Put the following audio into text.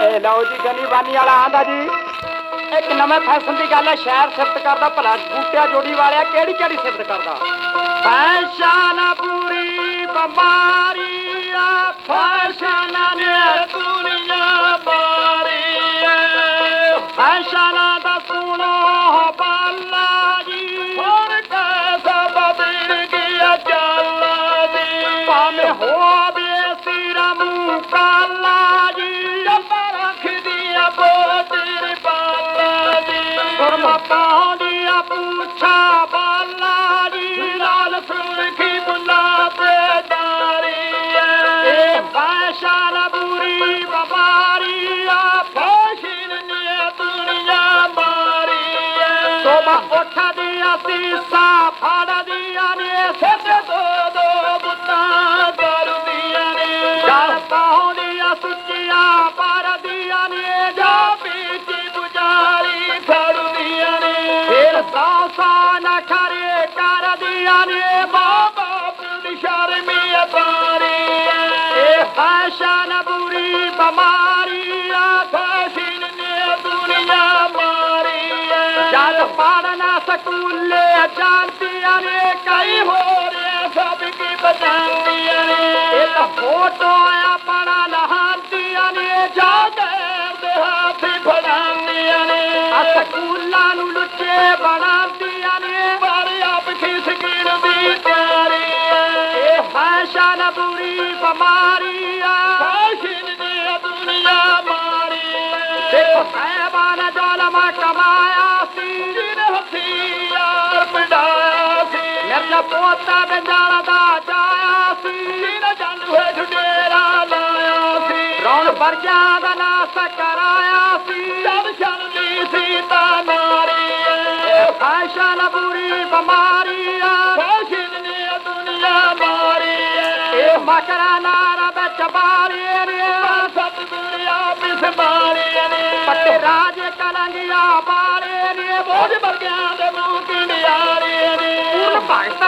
ਇਹ ਲਓ ਜੀ ਗਲੀ ਬਾਨੀ ਵਾਲਾ ਆਂਦਾ ਜੀ। ਇੱਕ ਨਵੇਂ ਫੈਸ਼ਨ ਦੀ ਗੱਲ ਹੈ, ਸ਼ਹਿਰ ਸਿਫਤ ਕਰਦਾ, ਭਲਾ ਬੂਟਿਆ ਜੋੜੀ ਵਾਲਿਆ ਕਿਹੜੀ ਕਿਹੜੀ ਸਿਫਤ ਕਰਦਾ? ਫੈਸ਼ਨ ਪੂਰੀ ਬਿਮਾਰੀ ਆ, ਫੈਸ਼ਨ ਨੇ ਦੁਨੀਆ ਮਾਰੀ ਫੈਸ਼ਨ ওঠা দিয়াছি সা ফাড়া দিয়া নিয়ে শেষে দো দো বুদ্ধা দরু দিয়া নিয়ে। যার পাহড়িয়া সুচিয়া পাড়া দিয়া নিয়ে যা পিটি বুঝারি ফাড়ু দিয়া নিয়ে। এর সাসা না খারে কারা দিয়া নিয়ে বাবা প্রদিশার মিয়া পারে এ ভাষা না বুড়ি বামা ਜਦ ਪੜਨਾ ਸਕੂਲੇ ਜਾਂਦੀਆਂ ਨੇ, ਕਈ ਹੋਰ ਸਭ ਕੀ ਬਚਾਉਂਦੀਆਂ ਨੇ। ਇਹ ਤਾਂ ਫੋਟੋ ਆਪਣਾ ਲਹਾਂਦੀਆਂ ਨੇ ਜਾ ਦੇ ਹੱਥੀ ਸਕੂਲਾਂ ਨੂੰ ਲੁੱਚੇ ਬਣਾਉਂਦੀਆਂ ਨੇ ਬਾਰੇ ਆਪ ਖਿਸ ਗਿਣ ਦੀ ਤਿਆਰੀ ਇਹ ਫੈਸ਼ਨ ਬੁਰੀ ਬਿਮਾਰੀ ਆ। ਫੈਸ਼ਨ ਨੇ ਦੁਨੀਆ ਮਾਰੀ ਦੇਖੋ ਮੇਰਾ ਪੋਤਾ ਬੰਜਾਲਾ ਦਾ ਜਾਇਆ ਸੀ। ਜਿਹਨੇ ਜੰਡ ਹੋਏ ਢਡੇਰਾ ਲਾਇਆ ਸੀ। ਰੌਣ ਵਰਗਿਆਂ ਦਾ ਨਾਸ ਕਰਾਇਆ ਸੀ। ਜਦ ਛੰਦੀ ਸੀ ਤਾਂ ਮਾਰੀ ਇਹ ਫੈਸ਼ਨ ਬੁਰੀ ਬਿਮਾਰੀ ਆ ਫੈਸ਼ਨ ਨੇ ਦੁਨੀਆ ਮਾਰੀ ਇਹ ਮਕਰਾ ਨਾਰਾ ਵਿੱਚ ਬਾਰੀ ਨੇ। ਸਤ ਦੁਨੀਆ ਬਿਸਮਾਰੀ ਨੇ। ਪੱਟੇ ਰਾਜ ਕਲੰਗੀਆਂ ਬਾਰੇ ਨੇ। ਬੋਝ ਵਰਗਿਆਂ ਦੇ ਮੂੰਹ ਕਿੰਡਿਆਰੀ ਪੂਰਨ ਭਗਤਾਂ